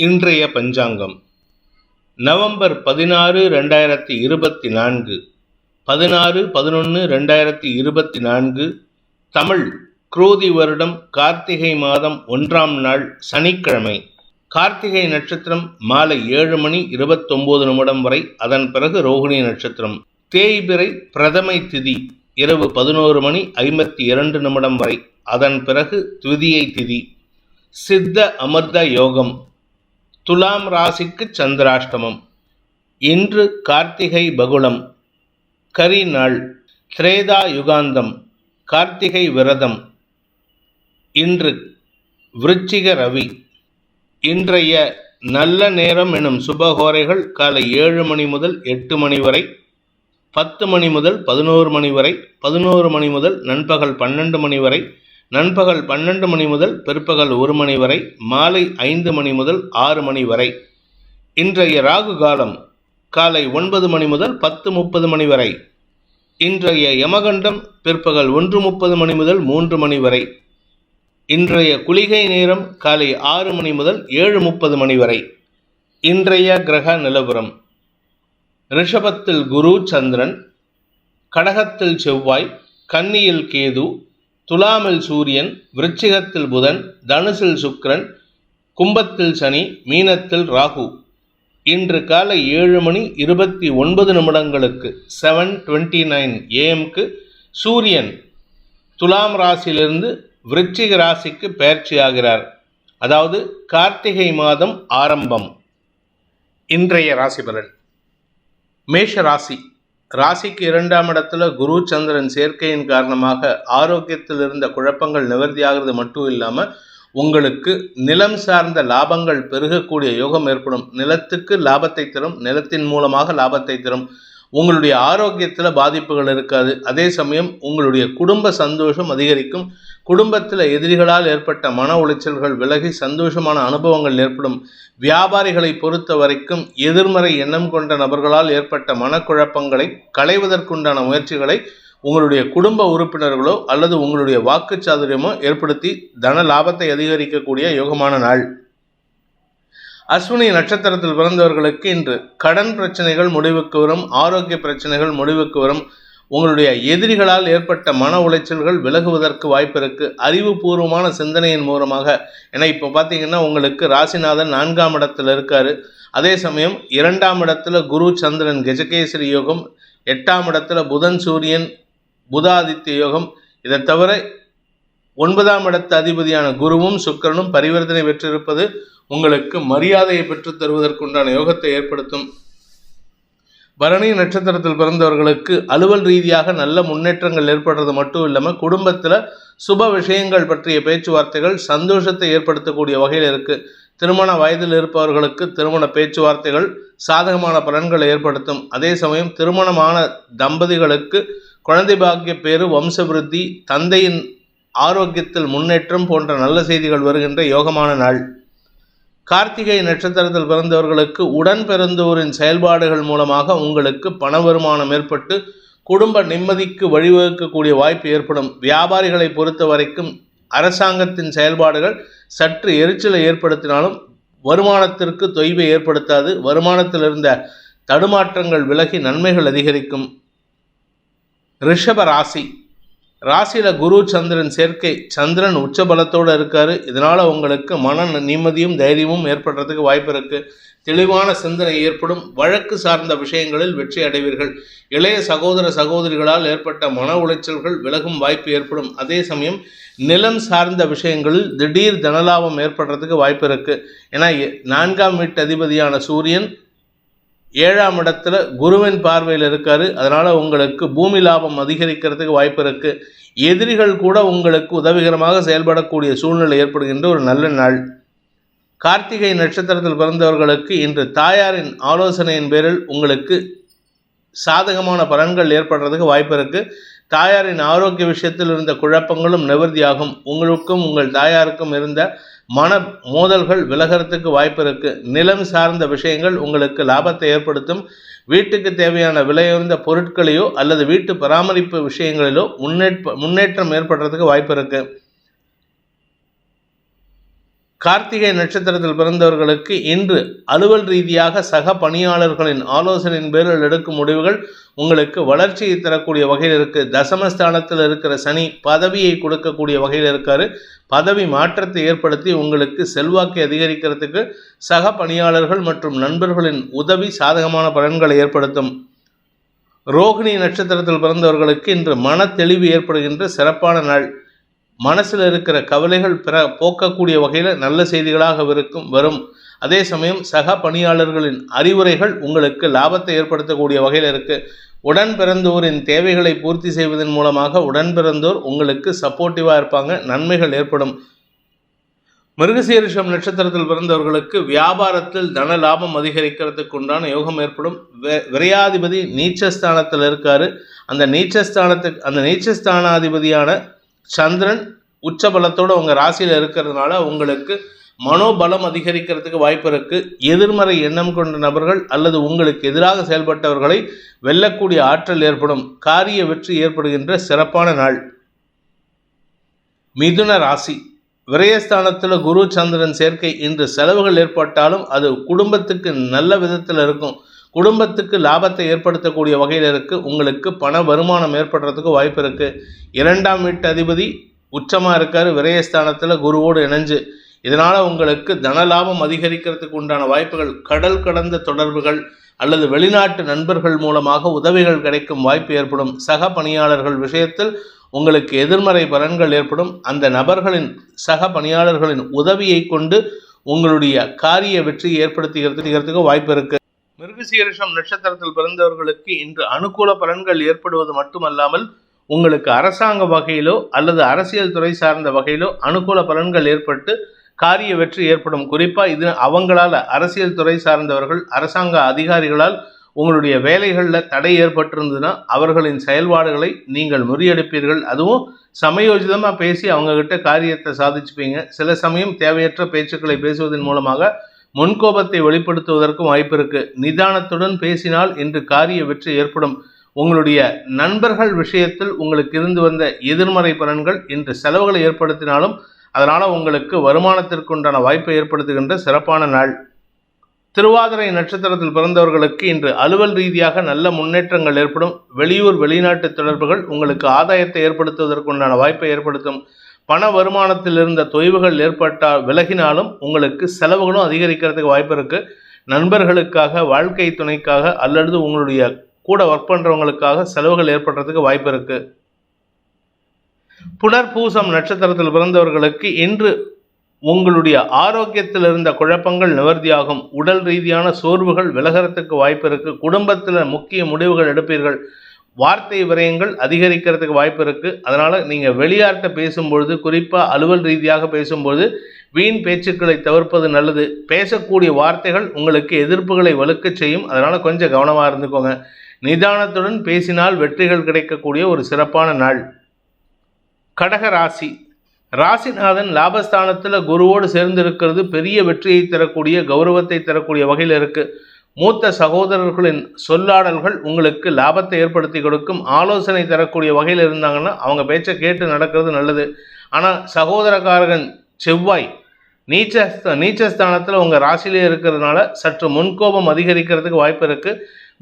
இன்றைய பஞ்சாங்கம். நவம்பர் பதினாறு ரெண்டாயிரத்தி இருபத்தி நான்கு. பதினாறு பதினொன்று ரெண்டாயிரத்தி இருபத்தி நான்கு. தமிழ் குரோதி வருடம் கார்த்திகை மாதம் ஒன்றாம் நாள் சனிக்கிழமை. கார்த்திகை நட்சத்திரம் மாலை ஏழு மணி இருபத்தொம்போது நிமிடம் வரை அதன் பிறகு ரோகிணி நட்சத்திரம். தேய்பிறை பிரதமை திதி இரவு பதினோரு மணி ஐம்பத்தி இரண்டு நிமிடம் வரை அதன் பிறகு துதியை திதி. சித்த அமிர்த யோகம் துலாம் ராசிக்கு சந்திராஷ்டமம். இன்று கார்த்திகை பகுளம் கரி நாள் திரேதா யுகாந்தம் கார்த்திகை விரதம். இன்று விருச்சிக ரவி. இன்றைய நல்ல நேரம் எனும் சுபகோரைகள் காலை ஏழு மணி முதல் எட்டு மணி வரை பத்து மணி முதல் பதினோரு மணி வரை பதினோரு மணி முதல் நண்பகல் பன்னெண்டு மணி வரை நண்பகல் பன்னெண்டு மணி முதல் பிற்பகல் ஒரு மணி வரை மாலை ஐந்து மணி முதல் ஆறு மணி வரை. இன்றைய ராகு காலம் காலை ஒன்பது மணி முதல் பத்து முப்பது மணி வரை. இன்றைய யமகண்டம் பிற்பகல் ஒன்று முப்பது மணி முதல் மூன்று மணி வரை. இன்றைய குளிகை நேரம் காலை ஆறு மணி முதல் ஏழு முப்பது மணி வரை. இன்றைய கிரக நிலவரம். ரிஷபத்தில் குரு சந்திரன் கடகத்தில் செவ்வாய் கன்னியில் கேது துலாமில் சூரியன் விருச்சிகத்தில் புதன் தனுசில் சுக்ரன் கும்பத்தில் சனி மீனத்தில் ராகு. இன்று காலை ஏழு மணி இருபத்தி ஒன்பது நிமிடங்களுக்கு செவன் டுவெண்ட்டி நைன் ஏஎம்க்கு சூரியன் துலாம் ராசியிலிருந்து விருச்சிக ராசிக்கு பயிற்சியாகிறார் அதாவது கார்த்திகை மாதம் ஆரம்பம். இன்றைய ராசி பலன். மேஷ ராசி. ராசிக்கு இரண்டாம் இடத்துல குரு சந்திரன் சேர்க்கையின் காரணமாக ஆரோக்கியத்தில் இருந்த குழப்பங்கள் நிவர்த்தியாகிறது மட்டும் இல்லாமல் உங்களுக்கு நிலம் சார்ந்த லாபங்கள் பெருகக்கூடிய யோகம் ஏற்படும். நிலத்துக்கு லாபத்தை தரும் நிலத்தின் மூலமாக லாபத்தை தரும். உங்களுடைய ஆரோக்கியத்தில் பாதிப்புகள் இருக்காது. அதே சமயம் உங்களுடைய குடும்ப சந்தோஷம் அதிகரிக்கும். குடும்பத்தில் எதிரிகளால் ஏற்பட்ட மன உளைச்சல்கள் விலகி சந்தோஷமான அனுபவங்கள் ஏற்படும். வியாபாரிகளை பொறுத்த வரைக்கும் எதிர்மறை எண்ணம் கொண்ட நபர்களால் ஏற்பட்ட மனக்குழப்பங்களை களைவதற்குண்டான முயற்சிகளை உங்களுடைய குடும்ப உறுப்பினர்களோ அல்லது உங்களுடைய வாக்குச்சாதுரியமோ ஏற்படுத்தி தன லாபத்தை அதிகரிக்கக்கூடிய யோகமான நாள். அஸ்வினி நட்சத்திரத்தில் பிறந்தவர்களுக்கு இன்று கடன் பிரச்சனைகள் முடிவுக்கு வரும் ஆரோக்கிய பிரச்சனைகள் முடிவுக்கு வரும். உங்களுடைய எதிரிகளால் ஏற்பட்ட மன உளைச்சல்கள் விலகுவதற்கு வாய்ப்பிருக்கு. அறிவுபூர்வமான சிந்தனையின் மூலமாக. ஏன்னா இப்போ பார்த்தீங்கன்னா உங்களுக்கு ராசிநாதன் நான்காம் இடத்துல இருக்கார். அதே சமயம் இரண்டாம் இடத்துல குரு சந்திரன் கஜகேசரி யோகம். எட்டாம் இடத்துல புதன் சூரியன் புதாதித்ய யோகம். இதை தவிர ஒன்பதாம் இடத்து அதிபதியான குருவும் சுக்கரனும் பரிவர்த்தனை பெற்றிருப்பது உங்களுக்கு மரியாதையை பெற்றுத் தருவதற்குண்டான யோகத்தை ஏற்படுத்தும். பரணி நட்சத்திரத்தில் பிறந்தவர்களுக்கு அலுவல் ரீதியாக நல்ல முன்னேற்றங்கள் ஏற்படுறது மட்டும் இல்லாமல் குடும்பத்தில் சுப விஷயங்கள் பற்றிய பேச்சுவார்த்தைகள் சந்தோஷத்தை ஏற்படுத்தக்கூடிய வகையில் இருக்குது திருமண வயதில் இருப்பவர்களுக்கு திருமண பேச்சுவார்த்தைகள் சாதகமான பலன்களை ஏற்படுத்தும். அதே சமயம் திருமணமான தம்பதிகளுக்கு குழந்தை பாக்கிய பேரு வம்சவிருத்தி தந்தையின் ஆரோக்கியத்தில் முன்னேற்றம் போன்ற நல்ல செய்திகள் வருகின்ற யோகமான நாள். கார்த்திகை நட்சத்திரத்தில் பிறந்தவர்களுக்கு உடன் பிறந்தோரின் செயல்பாடுகள் மூலமாக உங்களுக்கு பண வருமானம் ஏற்பட்டு குடும்ப நிம்மதிக்கு வழிவகுக்கக்கூடிய வாய்ப்பு ஏற்படும். வியாபாரிகளை பொறுத்த வரைக்கும் அரசாங்கத்தின் செயல்பாடுகள் சற்று எரிச்சலை ஏற்படுத்தினாலும் வருமானத்திற்கு தொய்வை ஏற்படுத்தாது. வருமானத்தில் இருந்த தடுமாற்றங்கள் விலகி நன்மைகள் அதிகரிக்கும். ரிஷப ராசி. ராசியில் குரு சந்திரன் சேர்க்கை சந்திரன் உச்ச பலத்தோடு இருக்காரு. இதனால் உங்களுக்கு மன நிம்மதியும் தைரியமும் ஏற்படுறதுக்கு வாய்ப்பு இருக்குது தெளிவான சிந்தனை ஏற்படும். வழக்கு சார்ந்த விஷயங்களில் வெற்றி அடைவீர்கள். இளைய சகோதர சகோதரிகளால் ஏற்பட்ட மன உளைச்சல்கள் விலகும் வாய்ப்பு ஏற்படும். அதே சமயம் நிலம் சார்ந்த விஷயங்களில் திடீர் தனலாபம் ஏற்படுறதுக்கு வாய்ப்பு இருக்குது ஏன்னா நான்காம் வீட்டு அதிபதியான சூரியன் ஏழாம் இடத்துல குருவின் பார்வையில் இருக்காரு. அதனால் உங்களுக்கு பூமி லாபம் அதிகரிக்கிறதுக்கு வாய்ப்பு இருக்குது எதிரிகள் கூட உங்களுக்கு உதவிகரமாக செயல்படக்கூடிய சூழ்நிலை ஏற்படுகின்ற ஒரு நல்ல நாள். கார்த்திகை நட்சத்திரத்தில் பிறந்தவர்களுக்கு இன்று தாயாரின் ஆலோசனையின் பேரில் உங்களுக்கு சாதகமான பலன்கள் ஏற்படுறதுக்கு வாய்ப்பு இருக்குது தாயாரின் ஆரோக்கிய விஷயத்தில் இருந்த குழப்பங்களும் நிவர்த்தியாகும். உங்களுக்கும் உங்கள் தாயாருக்கும் இருந்த மன மோதல்கள் விலகிறதுக்கு வாய்ப்பு இருக்கு. நிலம் சார்ந்த விஷயங்கள் உங்களுக்கு லாபத்தை ஏற்படுத்தும். வீட்டுக்கு தேவையான விலையுயர்ந்த பொருட்களையோ அல்லது வீட்டு பராமரிப்பு விஷயங்களிலோ முன்னேற்ப முன்னேற்றம் ஏற்படுறதுக்கு வாய்ப்பு இருக்கு. கார்த்திகை நட்சத்திரத்தில் பிறந்தவர்களுக்கு இன்று அலுவல் ரீதியாக சக பணியாளர்களின் ஆலோசனையின் பேரில் எடுக்கும் முடிவுகள் உங்களுக்கு வளர்ச்சியை தரக்கூடிய வகையில் இருக்கு. தசமஸ்தானத்தில் இருக்கிற சனி பதவியை கொடுக்கக்கூடிய வகையில் இருக்காரு. பதவி மாற்றத்தை ஏற்படுத்தி உங்களுக்கு செல்வாக்கை அதிகரிக்கிறதுக்கு சக பணியாளர்கள் மற்றும் நண்பர்களின் உதவி சாதகமான பலன்களை ஏற்படுத்தும். ரோகிணி நட்சத்திரத்தில் பிறந்தவர்களுக்கு இன்று மன தெளிவு ஏற்படுகின்ற சிறப்பான நாள். மனசில் இருக்கிற கவலைகள் பிற போக்கக்கூடிய வகையில் நல்ல செய்திகளாக இருக்கும் வரும். அதே சமயம் சக பணியாளர்களின் அறிவுரைகள் உங்களுக்கு லாபத்தை ஏற்படுத்தக்கூடிய வகையில் இருக்கு. உடன் பிறந்தோரின் தேவைகளை பூர்த்தி செய்வதன் மூலமாக உடன் பிறந்தோர் உங்களுக்கு சப்போர்ட்டிவாக இருப்பாங்க நன்மைகள் ஏற்படும். மிருகசீரிஷம் நட்சத்திரத்தில் பிறந்தவர்களுக்கு வியாபாரத்தில் தன லாபம் அதிகரிக்கிறதுக்கு உண்டான யோகம் ஏற்படும். விரையாதிபதி நீச்சஸ்தானத்தில் இருக்காரு. அந்த நீச்சஸ்தானத்துக்கு அந்த நீச்சஸ்தானாதிபதியான சந்திரன் உச்சபலத்தோடு உங்கள் ராசியில் இருக்கிறதுனால உங்களுக்கு மனோபலம் அதிகரிக்கிறதுக்கு வாய்ப்பு இருக்கு. எதிர்மறை எண்ணம் கொண்ட நபர்கள் அல்லது உங்களுக்கு எதிராக செயல்பட்டவர்களை வெல்லக்கூடிய ஆற்றல் ஏற்படும். காரிய வெற்றி ஏற்படுகின்ற சிறப்பான நாள். மிதுன ராசி. விரயஸ்தானத்தில் குரு சந்திரன் சேர்க்கை. இன்று செலவுகள் ஏற்பட்டாலும் அது குடும்பத்துக்கு நல்ல விதத்தில் இருக்கும். குடும்பத்துக்கு லாபத்தை ஏற்படுத்தக்கூடிய வகையில் இருக்கு. உங்களுக்கு பண வருமானம் ஏற்படுறதுக்கு வாய்ப்பு இருக்கு. இரண்டாம் வீட்டு அதிபதி உச்சமாக இருக்கார். விரயஸ்தானத்தில் குருவோடு இணைஞ்சு. இதனால் உங்களுக்கு தன லாபம் அதிகரிக்கிறதுக்கு உண்டான வாய்ப்புகள் கடல் கடந்த தொடர்புகள் அல்லது வெளிநாட்டு நண்பர்கள் மூலமாக உதவிகள் கிடைக்கும் வாய்ப்பு ஏற்படும். சக பணியாளர்கள் விஷயத்தில் உங்களுக்கு எதிர்மறை பலன்கள் ஏற்படும். அந்த நபர்களின் சக பணியாளர்களின் உதவியை கொண்டு உங்களுடைய காரிய வெற்றி ஏற்படுத்திக்கிறதுக்கு வாய்ப்பு இருக்கு. மிருகசீரிஷம் நட்சத்திரத்தில் பிறந்தவர்களுக்கு இன்று அனுகூல பலன்கள் ஏற்படுவது மட்டுமல்லாமல் உங்களுக்கு அரசாங்க வகையிலோ அல்லது அரசியல் துறை சார்ந்த வகையிலோ அனுகூல பலன்கள் ஏற்பட்டு காரிய வெற்றி ஏற்படும். குறிப்பாக இது அவங்களால் அரசியல் துறை சார்ந்தவர்கள் அரசாங்க அதிகாரிகளால் உங்களுடைய வேலைகளில் தடை ஏற்பட்டிருந்ததுன்னா அவர்களின் செயல்பாடுகளை நீங்கள் முறியடிப்பீர்கள். அதுவும் சமயோஜிதமாக பேசி அவங்கக்கிட்ட காரியத்தை சாதிச்சுப்பீங்க. சில சமயம் தேவையற்ற பேச்சுக்களை பேசுவதன் மூலமாக முன்கோபத்தை வெளிப்படுத்துவதற்கும் வாய்ப்பு இருக்கு. நிதானத்துடன் பேசினால் இன்று காரிய வெற்றி ஏற்படும். உங்களுடைய நண்பர்கள் விஷயத்தில் உங்களுக்கு இருந்து வந்த எதிர்மறை பலன்கள் இன்று செலவுகளை ஏற்படுத்தினாலும் அதனால் உங்களுக்கு வருமானத்திற்குண்டான வாய்ப்பை ஏற்படுத்துகின்ற சிறப்பான நாள். திருவாதிரை நட்சத்திரத்தில் பிறந்தவர்களுக்கு இன்று அலுவல் ரீதியாக நல்ல முன்னேற்றங்கள் ஏற்படும். வெளியூர் வெளிநாட்டு தொடர்புகள் உங்களுக்கு ஆதாயத்தை ஏற்படுத்துவதற்குண்டான வாய்ப்பை ஏற்படுத்தும். பண வருமானத்தில் இருந்த தொய்வுகள் ஏற்பட்டால் விலகினாலும் உங்களுக்கு செலவுகளும் அதிகரிக்கிறதுக்கு வாய்ப்பு இருக்குது நண்பர்களுக்காக வாழ்க்கை துணைக்காக அல்லது உங்களுடைய கூட ஒர்க் பண்ணுறவங்களுக்காக செலவுகள் ஏற்படுறதுக்கு வாய்ப்பு இருக்குது புனர்பூசம் நட்சத்திரத்தில் பிறந்தவர்களுக்கு இன்று உங்களுடைய ஆரோக்கியத்தில் இருந்த குழப்பங்கள் நிவர்த்தியாகும். உடல் ரீதியான சோர்வுகள் விலகிறதுக்கு வாய்ப்பு இருக்கு. குடும்பத்தில் முக்கிய முடிவுகள் எடுப்பீர்கள். வார்த்தை விரயங்கள் அதிகரிக்கிறதுக்கு வாய்ப்பு இருக்கு. அதனால நீங்க வெளியார்கிட்ட பேசும்பொழுது குறிப்பா அலுவல் ரீதியாக பேசும்போது வீண் பேச்சுக்களை தவிர்ப்பது நல்லது. பேசக்கூடிய வார்த்தைகள் உங்களுக்கு எதிர்ப்புகளை வலுக்கச் செய்யும். அதனால கொஞ்சம் கவனமா இருந்துக்கோங்க. நிதானத்துடன் பேசினால் வெற்றிகள் கிடைக்கக்கூடிய ஒரு சிறப்பான நாள். கடக ராசி. ராசிநாதன் லாபஸ்தானத்தில் குருவோடு சேர்ந்து இருக்கிறது பெரிய வெற்றியை தரக்கூடிய கௌரவத்தை தரக்கூடிய வகையில் இருக்கு. மூத்த சகோதரர்களின் சொல்லாடல்கள் உங்களுக்கு லாபத்தை ஏற்படுத்தி கொடுக்கும். ஆலோசனை தரக்கூடிய வகையில் இருந்தாங்கன்னா அவங்க பேச்சை கேட்டு நடக்கிறது நல்லது. ஆனால் சகோதரக்காரகன் செவ்வாய் நீச்ச நீச்சஸ்தானத்தில் உங்கள் ராசியிலே இருக்கிறதுனால சற்று முன்கோபம் அதிகரிக்கிறதுக்கு வாய்ப்பு இருக்குது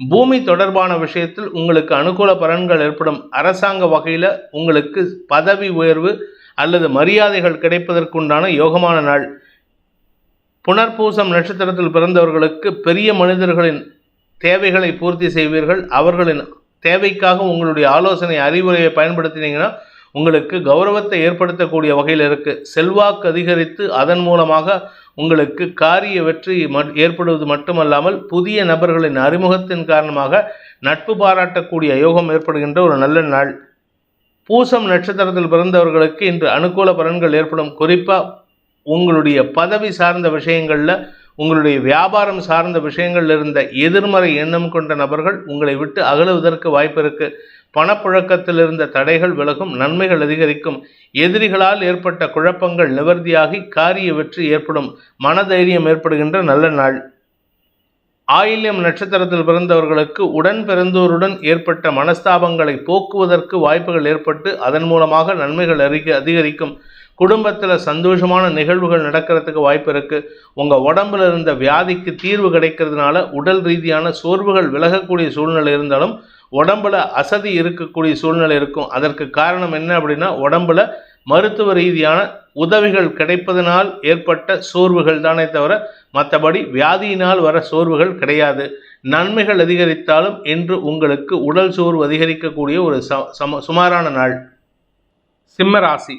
பூமி தொடர்பான விஷயத்தில் உங்களுக்கு அனுகூல பலன்கள் ஏற்படும். அரசாங்க வகையில் உங்களுக்கு பதவி உயர்வு அல்லது மரியாதைகள் கிடைப்பதற்குண்டான யோகமான நாள். புனர்பூசம் நட்சத்திரத்தில் பிறந்தவர்களுக்கு பெரிய மனிதர்களின் தேவைகளை பூர்த்தி செய்வீர்கள். அவர்களின் தேவைக்காக உங்களுடைய ஆலோசனை அறிவுரையை பயன்படுத்தினீங்கன்னா உங்களுக்கு கௌரவத்தை ஏற்படுத்தக்கூடிய வகையில் இருக்குது செல்வாக்கு அதிகரித்து அதன் மூலமாக உங்களுக்கு காரிய வெற்றி ஏற்படுவது மட்டுமல்லாமல் புதிய நபர்களின் அறிமுகத்தின் காரணமாக நட்பு பாராட்டக்கூடிய யோகம் ஏற்படுகின்ற ஒரு நல்ல நாள். பூசம் நட்சத்திரத்தில் பிறந்தவர்களுக்கு இன்று அனுகூல பலன்கள் ஏற்படும். குறிப்பாக உங்களுடைய பதவி சார்ந்த விஷயங்களில் உங்களுடைய வியாபாரம் சார்ந்த விஷயங்களில் இருந்த எதிர்மறை எண்ணம் கொண்ட நபர்கள் உங்களை விட்டு அகலுவதற்கு வாய்ப்பு இருக்குது பணப்புழக்கத்தில் இருந்த தடைகள் விலகும் நன்மைகள் அதிகரிக்கும். எதிரிகளால் ஏற்பட்ட குழப்பங்கள் நிவர்த்தியாகி காரிய வெற்றி ஏற்படும். மனதைரியம் ஏற்படுகின்ற நல்ல நாள். ஆயில்யம் நட்சத்திரத்தில் பிறந்தவர்களுக்கு உடன் பிறந்தோருடன் ஏற்பட்ட மனஸ்தாபங்களை போக்குவதற்கு வாய்ப்புகள் ஏற்பட்டு அதன் மூலமாக நன்மைகள் அதிக அதிகரிக்கும். குடும்பத்தில் சந்தோஷமான நிகழ்வுகள் நடக்கிறதுக்கு வாய்ப்பு இருக்குது உங்கள் உடம்புல இருந்த வியாதிக்கு தீர்வு கிடைக்கிறதுனால உடல் ரீதியான சோர்வுகள் விலகக்கூடிய சூழ்நிலை இருந்தாலும் உடம்புல அசதி இருக்கக்கூடிய சூழ்நிலை இருக்கும். அதற்கு காரணம் என்ன அப்படின்னா உடம்புல மருத்துவ ரீதியான உதவிகள் கிடைப்பதனால் ஏற்பட்ட சோர்வுகள் தானே தவிர மற்றபடி வியாதியினால் வர சோர்வுகள் கிடையாது. நன்மைகள் அதிகரித்தாலும் இன்று உங்களுக்கு உடல் சோர்வு அதிகரிக்கக்கூடிய ஒரு ச சம சுமாரான நாள். சிம்மராசி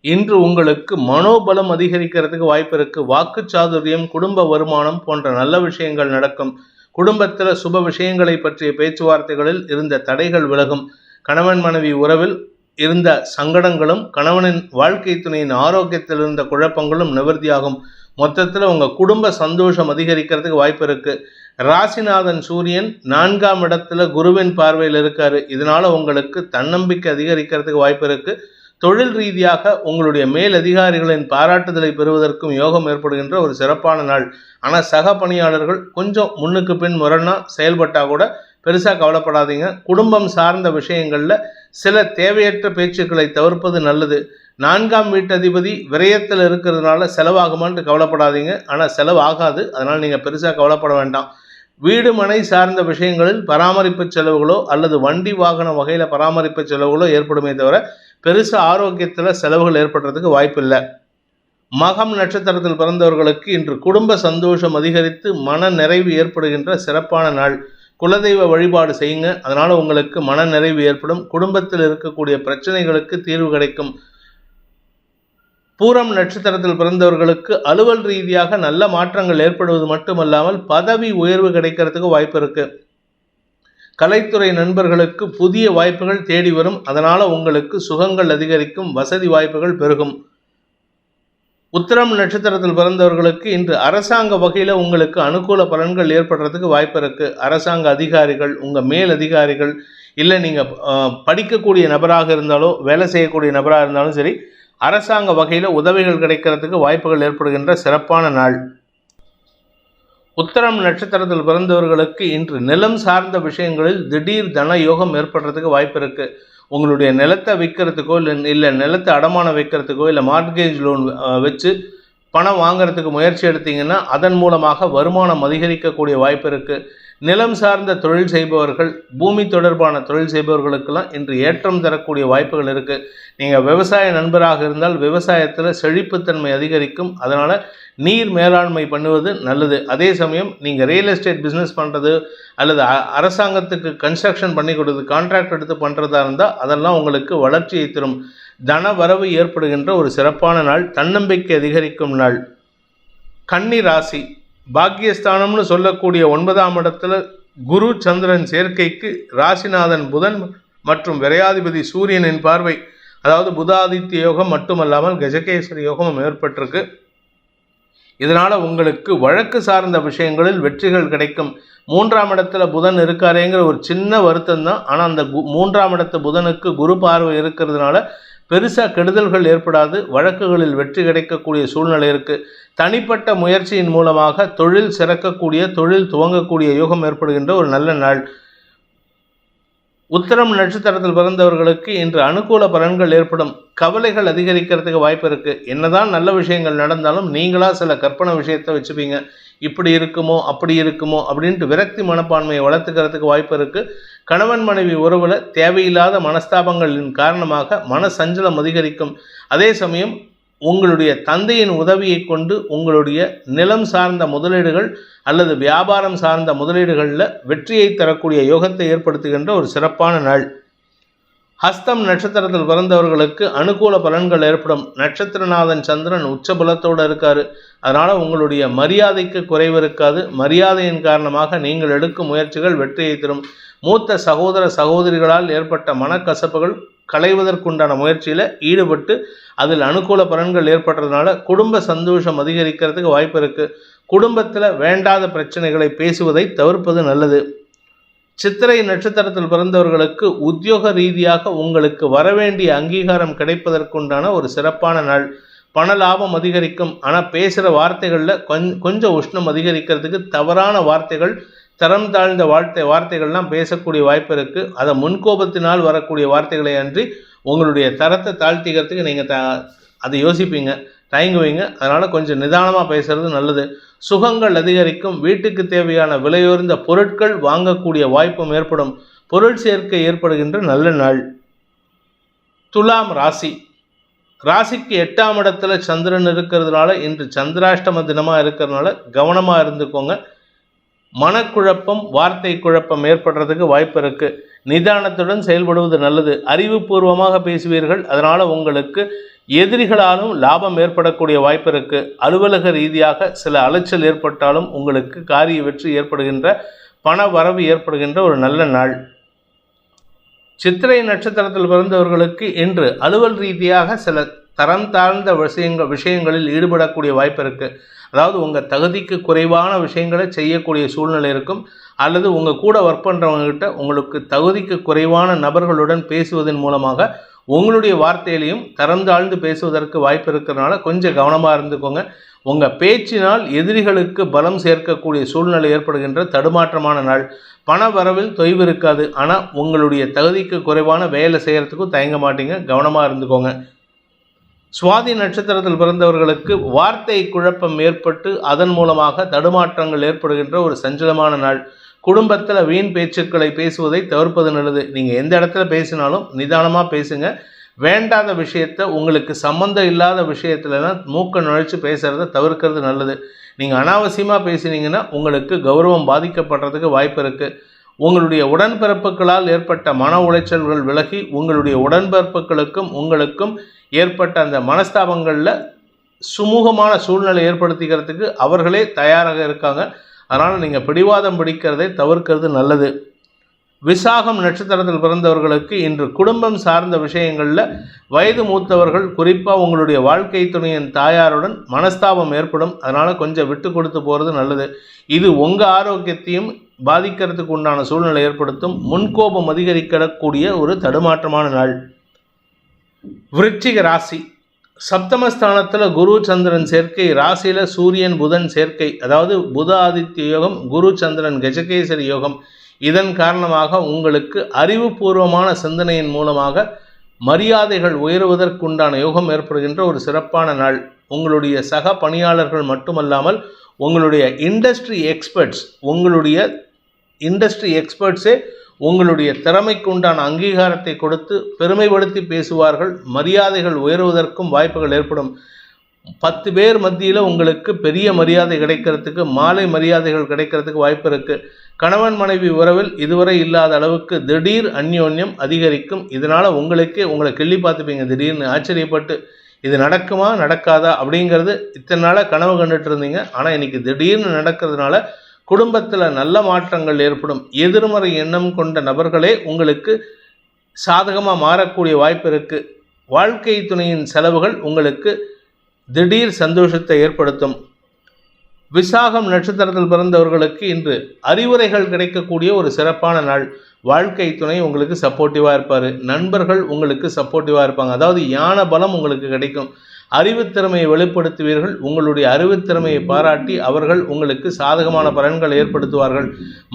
இன்று உங்களுக்கு மனோபலம் அதிகரிக்கிறதுக்கு வாய்ப்பு வாக்கு சாதுரியம் குடும்ப வருமானம் போன்ற நல்ல விஷயங்கள் நடக்கும். குடும்பத்தில் சுப விஷயங்களை பற்றிய பேச்சுவார்த்தைகளில் இருந்த தடைகள் விலகும். கணவன் மனைவி உறவில் இருந்த சங்கடங்களும் கணவனின் வாழ்க்கை துணையின் ஆரோக்கியத்தில் இருந்த குழப்பங்களும் நிவர்த்தியாகும். மொத்தத்தில் உங்கள் குடும்ப சந்தோஷம் அதிகரிக்கிறதுக்கு வாய்ப்பு இருக்குது ராசிநாதன் சூரியன் நான்காம் இடத்துல குருவின் பார்வையில் இருக்காரு. இதனால உங்களுக்கு தன்னம்பிக்கை அதிகரிக்கிறதுக்கு வாய்ப்பு இருக்குது தொழில் ரீதியாக உங்களுடைய மேல் அதிகாரிகளின் பாராட்டுதலை பெறுவதற்கும் யோகம் ஏற்படுகின்ற ஒரு சிறப்பான நாள். ஆனால் சக பணியாளர்கள் கொஞ்சம் முன்னுக்கு பின் முரணா செயல்பட்டால் கூட பெருசாக கவலைப்படாதீங்க. குடும்பம் சார்ந்த விஷயங்களில் சில தேவையற்ற பேச்சுக்களை தவிர்ப்பது நல்லது. நான்காம் வீட்டதிபதி விரயத்தில் இருக்கிறதுனால செலவாகுமான்ட்டு கவலைப்படாதீங்க. ஆனால் செலவு ஆகாது. அதனால் நீங்கள் பெருசாக கவலைப்பட வேண்டாம். வீடு மனை சார்ந்த விஷயங்களில் பராமரிப்பு செலவுகளோ அல்லது வண்டி வாகன வகையில் பராமரிப்பு செலவுகளோ ஏற்படுமே தவிர பெருசு ஆரோக்கியத்தில் செலவுகள் ஏற்படுறதுக்கு வாய்ப்பில்லை மகம் நட்சத்திரத்தில் பிறந்தவர்களுக்கு இன்று குடும்ப சந்தோஷம் அதிகரித்து மன நிறைவு ஏற்படுகின்ற சிறப்பான நாள். குலதெய்வ வழிபாடு செய்யுங்க. அதனால் உங்களுக்கு மன நிறைவு ஏற்படும். குடும்பத்தில் இருக்கக்கூடிய பிரச்சனைகளுக்கு தீர்வு கிடைக்கும். பூரம் நட்சத்திரத்தில் பிறந்தவர்களுக்கு அலுவல் ரீதியாக நல்ல மாற்றங்கள் ஏற்படுவது மட்டுமல்லாமல் பதவி உயர்வு கிடைக்கிறதுக்கு வாய்ப்பு இருக்குது கலைத்துறை நண்பர்களுக்கு புதிய வாய்ப்புகள் தேடி வரும். அதனால் உங்களுக்கு சுகங்கள் அதிகரிக்கும் வசதி வாய்ப்புகள் பெருகும். உத்திரம் நட்சத்திரத்தில் பிறந்தவர்களுக்கு இன்று அரசாங்க வகையில் உங்களுக்கு அனுகூல பலன்கள் ஏற்படுறதுக்கு வாய்ப்பு இருக்குது அரசாங்க அதிகாரிகள் உங்கள் மேல் அதிகாரிகள் இல்லை நீங்கள் படிக்கக்கூடிய நபராக இருந்தாலோ வேலை செய்யக்கூடிய நபராக இருந்தாலும் சரி அரசாங்க வகையில் உதவிகள் கிடைக்கிறதுக்கு வாய்ப்புகள் ஏற்படுகின்ற சிறப்பான நாள். உத்தரம் நட்சத்திரத்தில் பிறந்தவர்களுக்கு இன்று நிலம் சார்ந்த விஷயங்களில் திடீர் தன யோகம் ஏற்படுறதுக்கு வாய்ப்பு இருக்குது உங்களுடைய நிலத்தை விற்கிறதுக்கோ இல்லை இல்லை நிலத்தை அடமானம் வைக்கிறதுக்கோ இல்லை மார்கேஜ் லோன் வச்சு பணம் வாங்குறதுக்கு முயற்சி எடுத்தீங்கன்னா அதன் மூலமாக வருமானம் அதிகரிக்கக்கூடிய வாய்ப்பு இருக்குது நிலம் சார்ந்த தொழில் செய்பவர்கள் பூமி தொடர்பான தொழில் செய்பவர்களுக்கெல்லாம் இன்று ஏற்றம் தரக்கூடிய வாய்ப்புகள் இருக்குது நீங்கள் விவசாய நண்பராக இருந்தால் விவசாயத்தில் செழிப்புத்தன்மை அதிகரிக்கும். அதனால் நீர் மேலாண்மை பண்ணுவது நல்லது. அதே சமயம் நீங்கள் ரியல் எஸ்டேட் பிஸ்னஸ் பண்ணுறது அல்லது அரசாங்கத்துக்கு கன்ஸ்ட்ரக்ஷன் பண்ணி கொடுத்து கான்ட்ராக்ட் எடுத்து பண்ணுறதா இருந்தால் அதெல்லாம் உங்களுக்கு வளர்ச்சியை தரும். தன வரவு ஏற்படுகின்ற ஒரு சிறப்பான நாள் தன்னம்பிக்கை அதிகரிக்கும் நாள். கன்னி ராசி பாக்கியஸ்தானம்னு சொல்லக்கூடிய ஒன்பதாம் இடத்துல குரு சந்திரன் சேர்க்கைக்கு ராசிநாதன் புதன் மற்றும் விரையாதிபதி சூரியனின் பார்வை அதாவது புதாதித்ய யோகம் மட்டுமல்லாமல் கஜகேசரி யோகமும் ஏற்பட்டிருக்கு. இதனால் உங்களுக்கு வழக்கு சார்ந்த விஷயங்களில் வெற்றிகள் கிடைக்கும். மூன்றாம் இடத்துல புதன் இருக்காரேங்கிற ஒரு சின்ன வருத்தம் தான். ஆனால் அந்த மூன்றாம் இடத்து புதனுக்கு குரு பார்வை இருக்கிறதுனால பெருசாக கெடுதல்கள் ஏற்படாது. வழக்குகளில் வெற்றி கிடைக்கக்கூடிய சூழ்நிலை இருக்குது தனிப்பட்ட முயற்சியின் மூலமாக தொழில் சிறக்கக்கூடிய தொழில் துவங்கக்கூடிய யோகம் ஏற்படுகின்ற ஒரு நல்ல நாள். உத்தரம் நட்சத்திரத்தில் பிறந்தவர்களுக்கு இன்று அனுகூல பலன்கள் ஏற்படும். கவலைகள் அதிகரிக்கிறதுக்கு வாய்ப்பு இருக்குது என்னதான் நல்ல விஷயங்கள் நடந்தாலும் நீங்களாக சில கற்பனை விஷயத்தை வச்சுப்பீங்க. இப்படி இருக்குமோ அப்படி இருக்குமோ அப்படின்ட்டு விரக்தி மனப்பான்மையை வளர்த்துக்கிறதுக்கு வாய்ப்பு இருக்குது கணவன் மனைவி உறவில் தேவையில்லாத மனஸ்தாபங்களின் காரணமாக மன சஞ்சலம் அதிகரிக்கும். அதே சமயம் உங்களுடைய தந்தையின் உதவியை கொண்டு உங்களுடைய நிலம் சார்ந்த முதலீடுகள் அல்லது வியாபாரம் சார்ந்த முதலீடுகளில் வெற்றியை தரக்கூடிய யோகத்தை ஏற்படுத்துகின்ற ஒரு சிறப்பான நாள். ஹஸ்தம் நட்சத்திரத்தில் பிறந்தவர்களுக்கு அனுகூல பலன்கள் ஏற்படும். நட்சத்திரநாதன் சந்திரன் உச்சபலத்தோடு இருக்கார். அதனால் உங்களுடைய மரியாதைக்கு குறைவு இருக்காது. மரியாதையின் காரணமாக நீங்கள் எடுக்கும் முயற்சிகள் வெற்றியை தரும். மூத்த சகோதர சகோதரிகளால் ஏற்பட்ட மனக்கசப்புகள் களைவதற்குண்டான முயற்சியில் ஈடுபட்டு அதில் அனுகூல பலன்கள் ஏற்படுறதுனால குடும்ப சந்தோஷம் அதிகரிக்கிறதுக்கு வாய்ப்பு இருக்குது குடும்பத்தில் வேண்டாத பிரச்சனைகளை பேசுவதை தவிர்ப்பது நல்லது. சித்திரை நட்சத்திரத்தில் பிறந்தவர்களுக்கு உத்தியோக ரீதியாக உங்களுக்கு வரவேண்டிய அங்கீகாரம் கிடைப்பதற்குண்டான ஒரு சிறப்பான நாள். பண லாபம் அதிகரிக்கும். ஆனால் பேசுகிற வார்த்தைகளில் கொஞ்சம் உஷ்ணம் அதிகரிக்கிறதுக்கு தவறான வார்த்தைகள் தரம் தாழ்ந்த வார்த்தை வார்த்தைகள்லாம் பேசக்கூடிய வாய்ப்பு இருக்குது அதை முன்கோபத்தினால் வரக்கூடிய வார்த்தைகளை அன்றி உங்களுடைய தரத்தை தாழ்த்திக்கிறதுக்கு நீங்கள் த அதை யோசிப்பீங்க தயங்குவீங்க அதனால் கொஞ்சம் நிதானமாக பேசுகிறது நல்லது. சுகங்கள் அதிகரிக்கும். வீட்டுக்கு தேவையான விலையுயர்ந்த பொருட்கள் வாங்கக்கூடிய வாய்ப்பும் ஏற்படும். பொருள் சேர்க்கை ஏற்படுகின்ற நல்ல நாள். துலாம் ராசி. ராசிக்கு எட்டாம் இடத்துல சந்திரன் இருக்கிறதுனால இன்று சந்திராஷ்டம தினமாக இருக்கிறதுனால கவனமாக இருந்துக்கோங்க. மனக்குழப்பம் வார்த்தை குழப்பம் ஏற்படுறதுக்கு வாய்ப்பு இருக்குது நிதானத்துடன் செயல்படுவது நல்லது. அறிவுபூர்வமாக பேசுவீர்கள் அதனால் உங்களுக்கு எதிரிகளாலும் லாபம் ஏற்படக்கூடிய வாய்ப்பு இருக்குது அலுவலக ரீதியாக சில அலைச்சல் ஏற்பட்டாலும் உங்களுக்கு காரிய வெற்றி ஏற்படுகின்ற பண வரவு ஏற்படுகின்ற ஒரு நல்ல நாள். சித்திரை நட்சத்திரத்தில் பிறந்தவர்களுக்கு இன்று அலுவல் ரீதியாக சில தரம் தாழ்ந்த விஷயங்கள் விஷயங்களில் ஈடுபடக்கூடிய வாய்ப்பு இருக்குது அதாவது உங்கள் தகுதிக்கு குறைவான விஷயங்களை செய்யக்கூடிய சூழ்நிலை இருக்கும். அல்லது உங்கள் கூட ஒர்க் பண்ணுறவங்ககிட்ட உங்களுக்கு தகுதிக்கு குறைவான நபர்களுடன் பேசுவதன் மூலமாக உங்களுடைய வார்த்தையிலையும் தரம் தாழ்ந்து பேசுவதற்கு வாய்ப்பு இருக்கிறனால கொஞ்சம் கவனமாக இருந்துக்கோங்க. உங்கள் பேச்சினால் எதிரிகளுக்கு பலம் சேர்க்கக்கூடிய சூழ்நிலை ஏற்படுகின்ற தடுமாற்றமான நாள். பண வரவில் தொய்வு இருக்காது. ஆனால் உங்களுடைய தகுதிக்கு குறைவான வேலை செய்கிறதுக்கும் தயங்க மாட்டீங்க. கவனமாக இருந்துக்கோங்க. சுவாதி நட்சத்திரத்தில் பிறந்தவர்களுக்கு வார்த்தை குழப்பம் ஏற்பட்டு அதன் மூலமாக தடுமாற்றங்கள் ஏற்படுகின்ற ஒரு சஞ்சலமான நாள். குடும்பத்தில் வீண் பேச்சுக்களை பேசுவதை தவிர்ப்பது நல்லது. நீங்கள் எந்த இடத்துல பேசினாலும் நிதானமாக பேசுங்க. வேண்டாத விஷயத்த உங்களுக்கு சம்மந்தம் இல்லாத விஷயத்துலலாம் மூக்க நுழைச்சு பேசுகிறத தவிர்க்கிறது நல்லது. நீங்கள் அனாவசியமாக பேசினீங்கன்னா உங்களுக்கு கௌரவம் பாதிக்கப்படுறதுக்கு வாய்ப்பு இருக்குது உங்களுடைய உடன்பிறப்புகளால் ஏற்பட்ட மன உளைச்சல்கள் விலகி உங்களுடைய உடன்பிறப்புகளுக்கும் உங்களுக்கும் ஏற்பட்ட அந்த மனஸ்தாபங்களில் சுமூகமான சூழ்நிலை ஏற்படுத்திக்கிறதுக்கு அவர்களே தயாராக இருக்காங்க. அதனால் நீங்கள் பிடிவாதம் பிடிக்கிறதை தவிர்க்கிறது நல்லது. விசாகம் நட்சத்திரத்தில் பிறந்தவர்களுக்கு இன்று குடும்பம் சார்ந்த விஷயங்களில் வயது மூத்தவர்கள் குறிப்பாக உங்களுடைய வாழ்க்கை துணையின் தாயாருடன் மனஸ்தாபம் ஏற்படும். அதனால் கொஞ்சம் விட்டு கொடுத்து போகிறது நல்லது. இது உங்கள் ஆரோக்கியத்தையும் பாதிக்கிறதுக்கு உண்டான சூழ்நிலை ஏற்படுத்தும். முன்கோபம் அதிகரிக்கக்கூடிய ஒரு தடுமாற்றமான நாள். விருச்சிக ராசி. சப்தமஸ்தானத்தில் குரு சந்திரன் சேர்க்கை ராசியில் சூரியன் புதன் சேர்க்கை அதாவது புத ஆதித்ய யோகம் குரு சந்திரன் கஜகேசரி யோகம். இதன் காரணமாக உங்களுக்கு அறிவுபூர்வமான சிந்தனையின் மூலமாக மரியாதைகள் உயருவதற்குண்டான யோகம் ஏற்படுகின்ற ஒரு சிறப்பான நாள். உங்களுடைய சக பணியாளர்கள் மட்டுமல்லாமல் உங்களுடைய இண்டஸ்ட்ரி எக்ஸ்பர்ட்ஸ் உங்களுடைய இண்டஸ்ட்ரி எக்ஸ்பர்ட்ஸே உங்களுடைய திறமைக்கு உண்டான அங்கீகாரத்தை கொடுத்து பெருமைப்படுத்தி பேசுவார்கள். மரியாதைகள் உயர்வதற்கும் வாய்ப்புகள் ஏற்படும். பத்து பேர் மத்தியில் உங்களுக்கு பெரிய மரியாதை கிடைக்கிறதுக்கு மாலை மரியாதைகள் கிடைக்கிறதுக்கு வாய்ப்பு இருக்குது கணவன் மனைவி உறவில் இதுவரை இல்லாத அளவுக்கு திடீர் அந்யோன்யம் அதிகரிக்கும். இதனால் உங்களுக்கே உங்களை கிள்ளி பார்த்துப்பீங்க. திடீர்னு ஆச்சரியப்பட்டு இது நடக்குமா நடக்காதா அப்படிங்கிறது இத்தனை நாளாக கனவு கண்டுட்டு இருந்தீங்க. ஆனால் இன்றைக்கி திடீர்னு நடக்கிறதுனால குடும்பத்தில் நல்ல மாற்றங்கள் ஏற்படும். எதிர்மறை எண்ணம் கொண்ட நபர்களே உங்களுக்கு சாதகமாக மாறக்கூடிய வாய்ப்பு இருக்குது வாழ்க்கை துணையின் செலவுகள் உங்களுக்கு திடீர் சந்தோஷத்தை ஏற்படுத்தும். விசாகம் நட்சத்திரத்தில் பிறந்தவர்களுக்கு இன்று அறிவுரைகள் கிடைக்கக்கூடிய ஒரு சிறப்பான நாள். வாழ்க்கை துணை உங்களுக்கு சப்போர்ட்டிவாக இருப்பார். நண்பர்கள் உங்களுக்கு சப்போர்ட்டிவாக இருப்பாங்க. அதாவது யான பலம் உங்களுக்கு கிடைக்கும். அறிவுத்திறமையை வெளிப்படுத்துவீர்கள். உங்களுடைய அறிவுத்திறமையை பாராட்டி அவர்கள் உங்களுக்கு சாதகமான பலன்களை ஏற்படுத்துவார்கள்.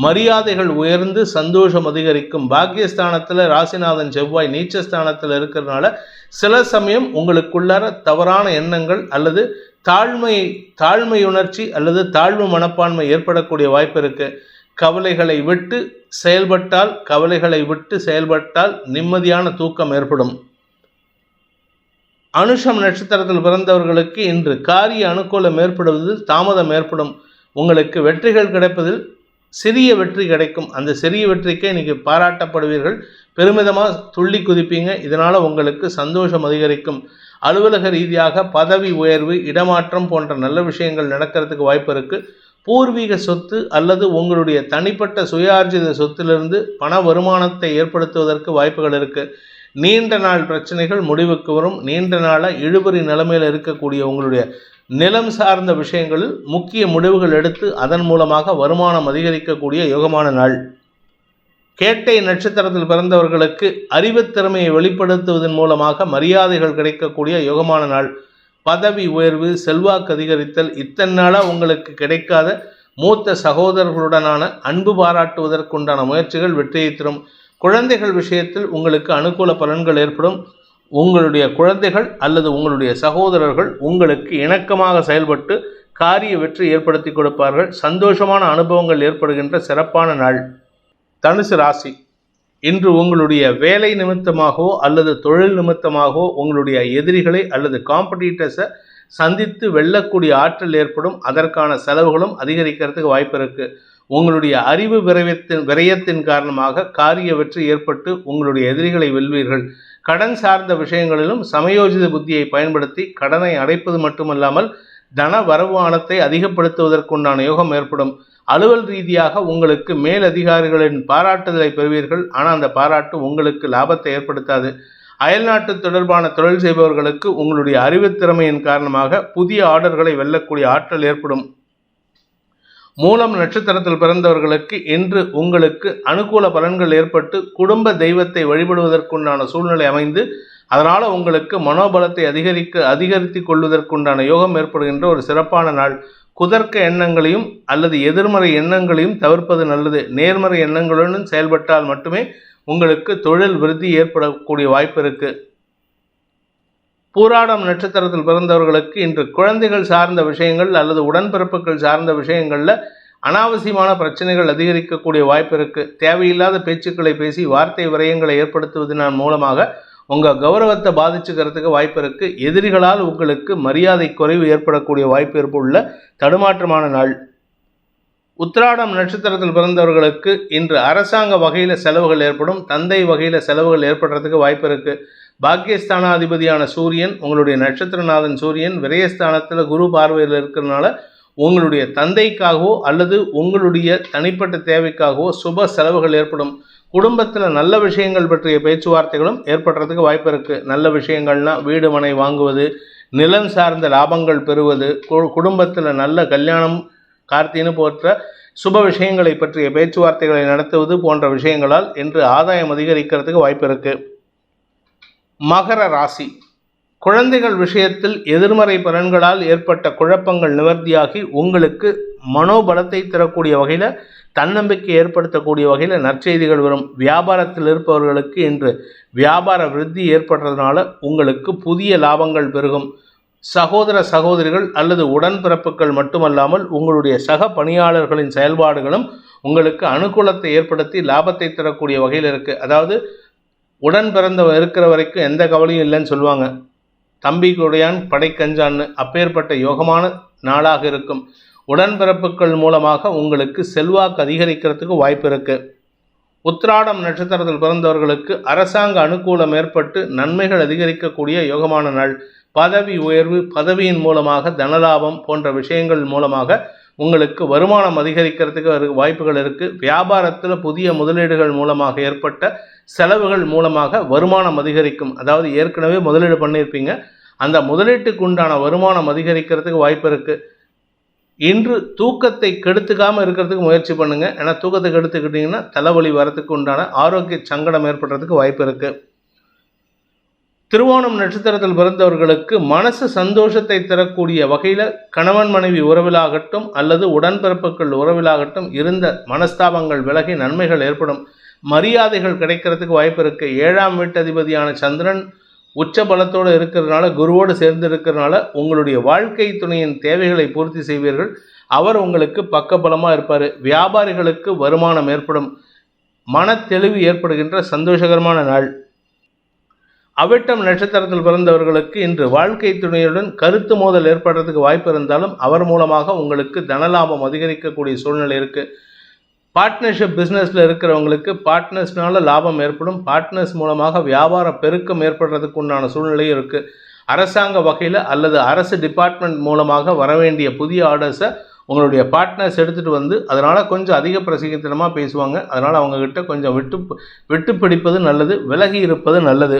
மரியாதைகள் உயர்ந்து சந்தோஷம் அதிகரிக்கும். பாக்கியஸ்தானத்தில் ராசிநாதன் செவ்வாய் நீச்சஸ்தானத்தில் இருக்கிறதுனால சில சமயம் உங்களுக்குள்ளார தவறான எண்ணங்கள் அல்லது தாழ்மை தாழ்மையுணர்ச்சி அல்லது தாழ்வு மனப்பான்மை ஏற்படக்கூடிய வாய்ப்பு இருக்குது கவலைகளை விட்டு செயல்பட்டால் கவலைகளை விட்டு செயல்பட்டால் நிம்மதியான தூக்கம் ஏற்படும். அனுஷம் நட்சத்திரத்தில் பிறந்தவர்களுக்கு இன்று காரிய அனுகூலம் ஏற்படுவதில் தாமதம் ஏற்படும். உங்களுக்கு வெற்றிகள் கிடைப்பதில் சிறிய வெற்றி கிடைக்கும். அந்த சிறிய வெற்றிக்கே இன்றைக்கி பாராட்டப்படுவீர்கள். பெருமிதமாக துள்ளி குதிப்பீங்க. இதனால் உங்களுக்கு சந்தோஷம் அதிகரிக்கும். அலுவலக ரீதியாக பதவி உயர்வு இடமாற்றம் போன்ற நல்ல விஷயங்கள் நடக்கிறதுக்கு வாய்ப்பு இருக்குது பூர்வீக சொத்து அல்லது உங்களுடைய தனிப்பட்ட சுயார்ஜித சொத்திலிருந்து பண வருமானத்தை ஏற்படுத்துவதற்கு வாய்ப்புகள் இருக்குது நீண்ட நாள் பிரச்சனைகள் முடிவுக்கு வரும். நீண்ட நாளாக இழுபறி நிலைமையில் இருக்கக்கூடிய உங்களுடைய நிலம் சார்ந்த விஷயங்களில் முக்கிய முடிவுகள் எடுத்து அதன் மூலமாக வருமானம் அதிகரிக்கக்கூடிய யோகமான நாள். கேட்டை நட்சத்திரத்தில் பிறந்தவர்களுக்கு அறிவுத்திறமையை வெளிப்படுத்துவதன் மூலமாக மரியாதைகள் கிடைக்கக்கூடிய யோகமான நாள். பதவி உயர்வு செல்வாக்கு அதிகரித்தல் இத்தனை நாளாக உங்களுக்கு கிடைக்காத மூத்த சகோதரர்களுடனான அன்பு பாராட்டுவதற்குண்டான முயற்சிகள் வெற்றியை தரும். குழந்தைகள் விஷயத்தில் உங்களுக்கு அனுகூல பலன்கள் ஏற்படும். உங்களுடைய குழந்தைகள் அல்லது உங்களுடைய சகோதரர்கள் உங்களுக்கு இணக்கமாக செயல்பட்டு காரிய வெற்றி ஏற்படுத்தி கொடுப்பார்கள். சந்தோஷமான அனுபவங்கள் ஏற்படுகின்ற சிறப்பான நாள். தனுசு ராசி. இன்று உங்களுடைய வேலை நிமித்தமாகவோ அல்லது தொழில் நிமித்தமாகவோ உங்களுடைய எதிரிகளை அல்லது காம்படிட்டர்ஸை சந்தித்து வெல்லக்கூடிய ஆற்றல் ஏற்படும். அதற்கான செலவுகளும் அதிகரிக்கிறதுக்கு வாய்ப்பு இருக்குது உங்களுடைய அறிவு விரயத்தின் விரயத்தின் காரணமாக காரிய வெற்றி ஏற்பட்டு உங்களுடைய எதிரிகளை வெல்வீர்கள். கடன் சார்ந்த விஷயங்களிலும் சமயோஜித புத்தியை பயன்படுத்தி கடனை அடைப்பது மட்டுமல்லாமல் தன வருமானத்தை அதிகப்படுத்துவதற்குண்டான யோகம் ஏற்படும். அலுவல் ரீதியாக உங்களுக்கு மேல் அதிகாரிகளின் பாராட்டுதலை பெறுவீர்கள். ஆனால் அந்த பாராட்டு உங்களுக்கு லாபத்தை ஏற்படுத்தாது. அயல்நாட்டு தொடர்பான தொழில் செய்பவர்களுக்கு உங்களுடைய அறிவுத்திறமையின் காரணமாக புதிய ஆர்டர்களை வெல்லக்கூடிய ஆற்றல் ஏற்படும். மூலம் நட்சத்திரத்தில் பிறந்தவர்களுக்கு இன்று உங்களுக்கு அனுகூல பலன்கள் ஏற்பட்டு குடும்ப தெய்வத்தை வழிபடுவதற்குண்டான சூழ்நிலை அமைந்து அதனால் உங்களுக்கு மனோபலத்தை அதிகரிக்க அதிகரித்து கொள்வதற்குண்டான யோகம் ஏற்படுகின்ற ஒரு சிறப்பான நாள். குதர்க்க எண்ணங்களையும் அல்லது எதிர்மறை எண்ணங்களையும் தவிர்ப்பது நல்லது. நேர்மறை எண்ணங்களுடன் செயல்பட்டால் மட்டுமே உங்களுக்கு தொழில் விருத்தி ஏற்படக்கூடிய வாய்ப்பு இருக்குது பூராடம் நட்சத்திரத்தில் பிறந்தவர்களுக்கு இன்று குழந்தைகள் சார்ந்த விஷயங்கள் அல்லது உடன்பிறப்புகள் சார்ந்த விஷயங்களில் அனாவசியமான பிரச்சனைகள் அதிகரிக்கக்கூடிய வாய்ப்பு இருக்குது தேவையில்லாத பேச்சுக்களை பேசி வார்த்தை விரயங்களை ஏற்படுத்துவதன் மூலமாக உங்கள் கௌரவத்தை பாதிச்சுக்கிறதுக்கு வாய்ப்பு இருக்குது எதிரிகளால் உங்களுக்கு மரியாதை குறைவு ஏற்படக்கூடிய வாய்ப்பு ஏற்புள்ள தடுமாற்றமான நாள். உத்திராடம் நட்சத்திரத்தில் பிறந்தவர்களுக்கு இன்று அரசாங்க வகையில் செலவுகள் ஏற்படும். தந்தை வகையில் செலவுகள் ஏற்படுறதுக்கு வாய்ப்பு இருக்குது பாக்கியஸ்தானாதிபதியான சூரியன் உங்களுடைய நட்சத்திரநாதன் சூரியன் விரயஸ்தானத்தில் குரு பார்வையில் இருக்கிறதுனால உங்களுடைய தந்தைக்காகவோ அல்லது உங்களுடைய தனிப்பட்ட தேவைக்காகவோ சுப செலவுகள் ஏற்படும். குடும்பத்தில் நல்ல விஷயங்கள் பற்றிய பேச்சுவார்த்தைகளும் ஏற்படுறதுக்கு வாய்ப்பு இருக்குது நல்ல விஷயங்கள்னால் வீடு மனை வாங்குவது நிலம் சார்ந்த லாபங்கள் பெறுவது குடும்பத்தில் நல்ல கல்யாணம் கார்த்தின்னு போன்ற சுப விஷயங்களை பற்றிய பேச்சுவார்த்தைகளை நடத்துவது போன்ற விஷயங்களால் இன்று ஆதாயம் அதிகரிக்கிறதுக்கு வாய்ப்பு இருக்குது மகர ராசி. குழந்தைகள் விஷயத்தில் எதிர்மறை பலன்களால் ஏற்பட்ட குழப்பங்கள் நிவர்த்தியாகி உங்களுக்கு மனோபலத்தை தரக்கூடிய வகையில் தன்னம்பிக்கை ஏற்படுத்தக்கூடிய வகையில் நற்செய்திகள் வரும். வியாபாரத்தில் இருப்பவர்களுக்கு இன்று வியாபார விருத்தி ஏற்படுறதுனால உங்களுக்கு புதிய லாபங்கள் பெருகும். சகோதர சகோதரிகள் அல்லது உடன்பிறப்புகள் மட்டுமல்லாமல் உங்களுடைய சக பணியாளர்களின் செயல்பாடுகளும் உங்களுக்கு அனுகூலத்தை ஏற்படுத்தி லாபத்தை தரக்கூடிய வகையில் இருக்குது அதாவது உடன் பிறந்த இருக்கிற வரைக்கும் எந்த கவலையும் இல்லைன்னு சொல்லுவாங்க. தம்பி குடையான் படைக்கஞ்சான்னு அப்பேற்பட்ட யோகமான நாளாக இருக்கும். உடன்பிறப்புகள் மூலமாக உங்களுக்கு செல்வாக்கு அதிகரிக்கிறதுக்கு வாய்ப்பு இருக்குது உத்திராடம் நட்சத்திரத்தில் பிறந்தவர்களுக்கு அரசாங்க அனுகூலம் ஏற்பட்டு நன்மைகள் அதிகரிக்கக்கூடிய யோகமான நாள். பதவி உயர்வு பதவியின் மூலமாக தனலாபம் போன்ற விஷயங்கள் மூலமாக உங்களுக்கு வருமானம் அதிகரிக்கிறதுக்கு வாய்ப்புகள் இருக்குது வியாபாரத்தில் புதிய முதலீடுகள் மூலமாக ஏற்பட்ட செலவுகள் மூலமாக வருமானம் அதிகரிக்கும். அதாவது ஏற்கனவே முதலீடு பண்ணியிருப்பீங்க. அந்த முதலீட்டுக்கு உண்டான வருமானம் அதிகரிக்கிறதுக்கு வாய்ப்பு இருக்குது இன்று தூக்கத்தை கெடுத்துக்காமல் இருக்கிறதுக்கு முயற்சி பண்ணுங்கள் ஏன்னா தூக்கத்தை கெடுத்துக்கிட்டிங்கன்னா தலைவலி வரத்துக்கு உண்டான ஆரோக்கிய சங்கடம் ஏற்படுறதுக்கு வாய்ப்பு இருக்குது திருவோணம் நட்சத்திரத்தில் பிறந்தவர்களுக்கு மனசு சந்தோஷத்தை தரக்கூடிய வகையில் கணவன் மனைவி உறவிலாகட்டும் அல்லது உடன்பிறப்புகள் உறவிலாகட்டும் இருந்த மனஸ்தாபங்கள் விலகி நன்மைகள் ஏற்படும். மரியாதைகள் கிடைக்கிறதுக்கு வாய்ப்பு இருக்குது ஏழாம் வீட்டதிபதியான சந்திரன் உச்ச பலத்தோடு இருக்கிறதுனால குருவோடு சேர்ந்து இருக்கிறதுனால உங்களுடைய வாழ்க்கை துணையின் தேவைகளை பூர்த்தி செய்வீர்கள். அவர் உங்களுக்கு பக்கபலமாக இருப்பார். வியாபாரிகளுக்கு வருமானம் ஏற்படும். மன தெளிவு ஏற்படுகின்ற சந்தோஷகரமான நாள். அவிட்டம் நட்சத்திரத்தில் பிறந்தவர்களுக்கு இன்று வாழ்க்கை துணையுடன் கருத்து மோதல் ஏற்படுறதுக்கு வாய்ப்பு இருந்தாலும் அவர் மூலமாக உங்களுக்கு தனலாபம் அதிகரிக்கக்கூடிய சூழ்நிலை இருக்குது பார்ட்னர்ஷிப் பிஸ்னஸில் இருக்கிறவங்களுக்கு பார்ட்னர்ஸ்னால லாபம் ஏற்படும். பார்ட்னர்ஸ் மூலமாக வியாபார பெருக்கம் ஏற்படுறதுக்கு உண்டான சூழ்நிலையும் இருக்குது அரசாங்க வகையில் அல்லது அரசு டிபார்ட்மெண்ட் மூலமாக வர வேண்டிய புதிய ஆர்டர்ஸை உங்களுடைய பார்ட்னர்ஸ் எடுத்துகிட்டு வந்து அதனால் கொஞ்சம் அதிக பிரசிகத்தனமாக பேசுவாங்க. அதனால் அவங்கக்கிட்ட கொஞ்சம் விட்டு விட்டு பிடிப்பது நல்லது விலகி இருப்பது நல்லது.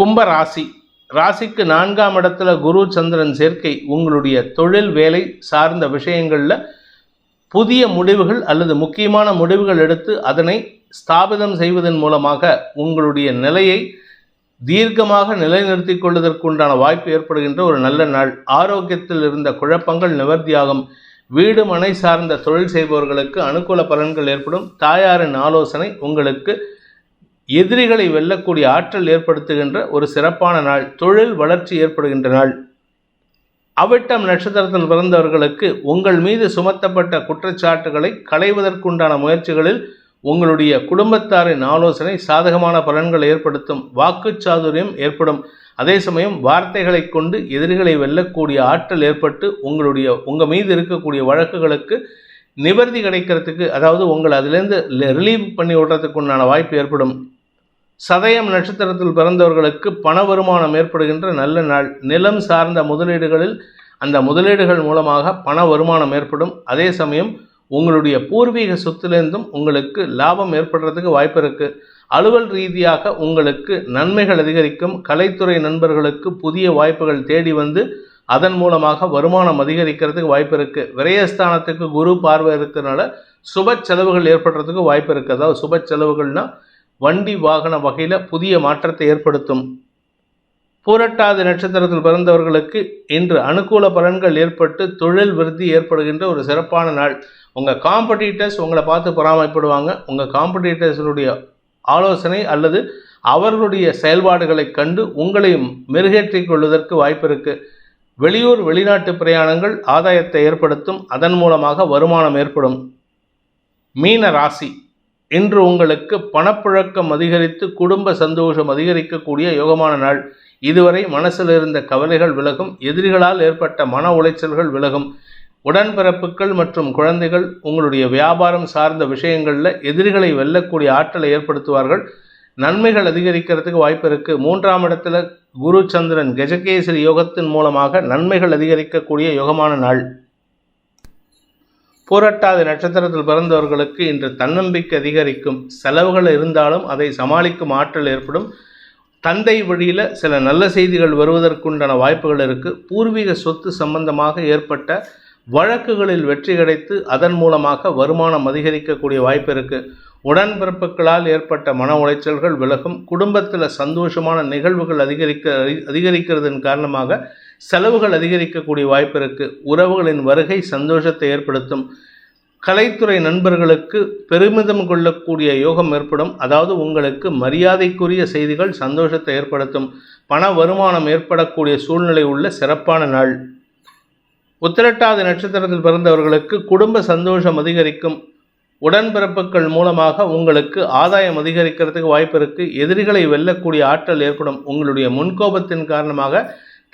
கும்ப ராசி. ராசிக்கு நான்காம் இடத்துல குரு சந்திரன் சேர்க்கை உங்களுடைய தொழில் வேலை சார்ந்த விஷயங்களில் புதிய முடிவுகள் அல்லது முக்கியமான முடிவுகள் எடுத்து அதனை ஸ்தாபிதம் செய்வதன் மூலமாக உங்களுடைய நிலையை தீர்க்கமாக நிலைநிறுத்திக் கொள்வதற்குண்டான வாய்ப்பு ஏற்படுகின்ற ஒரு நல்ல நாள். ஆரோக்கியத்தில் இருந்த குழப்பங்கள் நிவர்த்தியாகும். வீடு மனை சார்ந்த தொழில் செய்பவர்களுக்கு அனுகூல பலன்கள் ஏற்படும். தாயாரின் ஆலோசனை உங்களுக்கு எதிரிகளை வெல்லக்கூடிய ஆற்றல் ஏற்படுத்துகின்ற ஒரு சிறப்பான நாள். தொழில் வளர்ச்சி ஏற்படுகின்ற நாள். அவிட்டம் நட்சத்திரத்தில் பிறந்தவர்களுக்கு உங்கள் மீது சுமத்தப்பட்ட குற்றச்சாட்டுகளை களைவதற்குண்டான முயற்சிகளில் உங்களுடைய குடும்பத்தாரின் ஆலோசனை சாதகமான பலன்களை ஏற்படுத்தும் வாக்குச்சாதுரியம் ஏற்படும். அதே சமயம் வார்த்தைகளை கொண்டு எதிரிகளை வெல்லக்கூடிய ஆற்றல் ஏற்பட்டு உங்களுடைய உங்கள் மீது இருக்கக்கூடிய வழக்குகளுக்கு நிவர்த்தி கிடைக்கிறதுக்கு அதாவது உங்களை அதிலேருந்து ரிலீவ் பண்ணி விடுறதுக்குண்டான வாய்ப்பு ஏற்படும். சதயம் நட்சத்திரத்தில் பிறந்தவர்களுக்கு பண வருமானம் ஏற்படுகின்ற நல்ல நாள். நிலம் சார்ந்த முதலீடுகளில் அந்த முதலீடுகள் மூலமாக பண வருமானம் ஏற்படும். அதே சமயம் உங்களுடைய பூர்வீக சொத்துலேருந்தும் உங்களுக்கு லாபம் ஏற்படுறதுக்கு வாய்ப்பு இருக்குது அலுவல் ரீதியாக உங்களுக்கு நன்மைகள் அதிகரிக்கும். கலைத்துறை நண்பர்களுக்கு புதிய வாய்ப்புகள் தேடி வந்து அதன் மூலமாக வருமானம் அதிகரிக்கிறதுக்கு வாய்ப்பு இருக்குது விரயஸ்தானத்துக்கு குரு பார்வை இருக்கிறதுனால சுப செலவுகள் ஏற்படுறதுக்கு வாய்ப்பு இருக்குது அதாவது சுப செலவுகள்னால் வண்டி வாகன வகையில் புதிய மாற்றத்தை ஏற்படுத்தும். பூரட்டாதி நட்சத்திரத்தில் பிறந்தவர்களுக்கு இன்று அனுகூல பலன்கள் ஏற்பட்டு தொழில் விருத்தி ஏற்படுகின்ற ஒரு சிறப்பான நாள். உங்கள் காம்படிட்டர்ஸ் உங்களை பார்த்து பொறாமைப்படுவாங்க உங்கள் காம்படிட்டர்ஸினுடைய ஆலோசனை அல்லது அவர்களுடைய செயல்பாடுகளை கண்டு உங்களையும் மெருகேற்றிக் கொள்வதற்கு வாய்ப்பு இருக்குது வெளியூர் வெளிநாட்டு பிரயாணங்கள் ஆதாயத்தை ஏற்படுத்தும். அதன் மூலமாக வருமானம் ஏற்படும். மீன ராசி. இன்று உங்களுக்கு பணப்புழக்கம் அதிகரித்து குடும்ப சந்தோஷம் அதிகரிக்கக்கூடிய யோகமான நாள். இதுவரை மனசில் இருந்த கவலைகள் விலகும் எதிரிகளால் ஏற்பட்ட மன உளைச்சல்கள் விலகும். உடன்பிறப்புகள் மற்றும் குழந்தைகள் உங்களுடைய வியாபாரம் சார்ந்த விஷயங்களில் எதிரிகளை வெல்லக்கூடிய ஆற்றலை ஏற்படுத்துவார்கள். நன்மைகள் அதிகரிக்கிறதுக்கு வாய்ப்பு இருக்குது மூன்றாம் இடத்துல குரு சந்திரன் கஜகேசரி யோகத்தின் மூலமாக நன்மைகள் அதிகரிக்கக்கூடிய யோகமான நாள். பூரட்டாதி நட்சத்திரத்தில் பிறந்தவர்களுக்கு இன்று தன்னம்பிக்கை அதிகரிக்கும் செலவுகள் இருந்தாலும் அதை சமாளிக்கும் ஆற்றல் ஏற்படும். தந்தை வழியில் சில நல்ல செய்திகள் வருவதற்குண்டான வாய்ப்புகள் இருக்குது பூர்வீக சொத்து சம்பந்தமாக ஏற்பட்ட வழக்குகளில் வெற்றி கிடைத்து அதன் மூலமாக வருமானம் அதிகரிக்கக்கூடிய வாய்ப்பு இருக்குது உடன்பிறப்புகளால் ஏற்பட்ட மன உளைச்சல்கள் விலகும். குடும்பத்தில் சந்தோஷமான நிகழ்வுகள் அதிகரிக்க அதிகரிக்கிறதன் காரணமாக செலவுகள் அதிகரிக்கக்கூடிய வாய்ப்பு இருக்குது உறவுகளின் வருகை சந்தோஷத்தை ஏற்படுத்தும். கலைத்துறை நண்பர்களுக்கு பெருமிதம் கொள்ளக்கூடிய யோகம் ஏற்படும். அதாவது உங்களுக்கு மரியாதைக்குரிய செய்திகள் சந்தோஷத்தை ஏற்படுத்தும். பண வருமானம் ஏற்படக்கூடிய சூழ்நிலை உள்ள சிறப்பான நாள். உத்திரட்டாதி நட்சத்திரத்தில் பிறந்தவர்களுக்கு குடும்ப சந்தோஷம் அதிகரிக்கும். உடன்பிறப்புகள் மூலமாக உங்களுக்கு ஆதாயம் அதிகரிக்கிறதுக்கு வாய்ப்பு இருக்குது எதிரிகளை வெல்லக்கூடிய ஆற்றல் ஏற்படும். உங்களுடைய முன்கோபத்தின் காரணமாக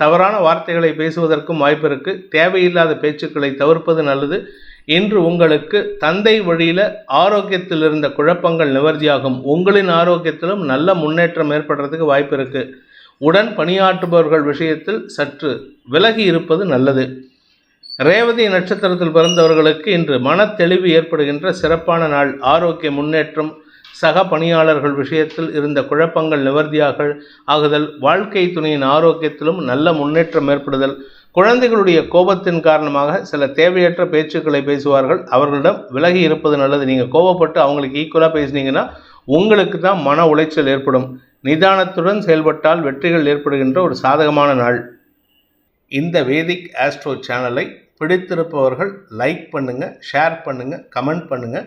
தவறான வார்த்தைகளை பேசுவதற்கும் வாய்ப்பு இருக்குது தேவையில்லாத பேச்சுக்களை தவிர்ப்பது நல்லது. இன்று உங்களுக்கு தந்தை வழியில் ஆரோக்கியத்தில் இருந்த குழப்பங்கள் நிவர்த்தியாகும். உங்களின் ஆரோக்கியத்திலும் நல்ல முன்னேற்றம் ஏற்படுறதுக்கு வாய்ப்பு இருக்குது உடன் பணியாற்றுபவர்கள் விஷயத்தில் சற்று விலகி இருப்பது நல்லது. ரேவதி நட்சத்திரத்தில் பிறந்தவர்களுக்கு இன்று மன தெளிவு ஏற்படுகின்ற சிறப்பான நாள். ஆரோக்கிய முன்னேற்றம் சக பணியாளர்கள் விஷயத்தில் இருந்த குழப்பங்கள் நிவர்த்தியாக ஆகுதல் வாழ்க்கை துணையின் ஆரோக்கியத்திலும் நல்ல முன்னேற்றம் ஏற்படுதல். குழந்தைகளுடைய கோபத்தின் காரணமாக சில தேவையற்ற பேச்சுக்களை பேசுவார்கள். அவர்களிடம் விலகி இருப்பது நல்லது. நீங்கள் கோபப்பட்டு அவங்களுக்கு ஈக்குவலாக பேசினீங்கன்னா உங்களுக்கு தான் மன உளைச்சல் ஏற்படும். நிதானத்துடன் செயல்பட்டால் வெற்றிகள் ஏற்படுகின்ற ஒரு சாதகமான நாள். இந்த வேதிக் ஆஸ்ட்ரோ சேனலை பிடித்திருப்பவர்கள் லைக் பண்ணுங்கள் ஷேர் பண்ணுங்கள் கமெண்ட் பண்ணுங்கள்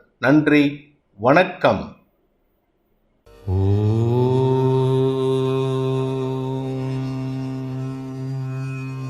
நன்றி வணக்கம். ஓ.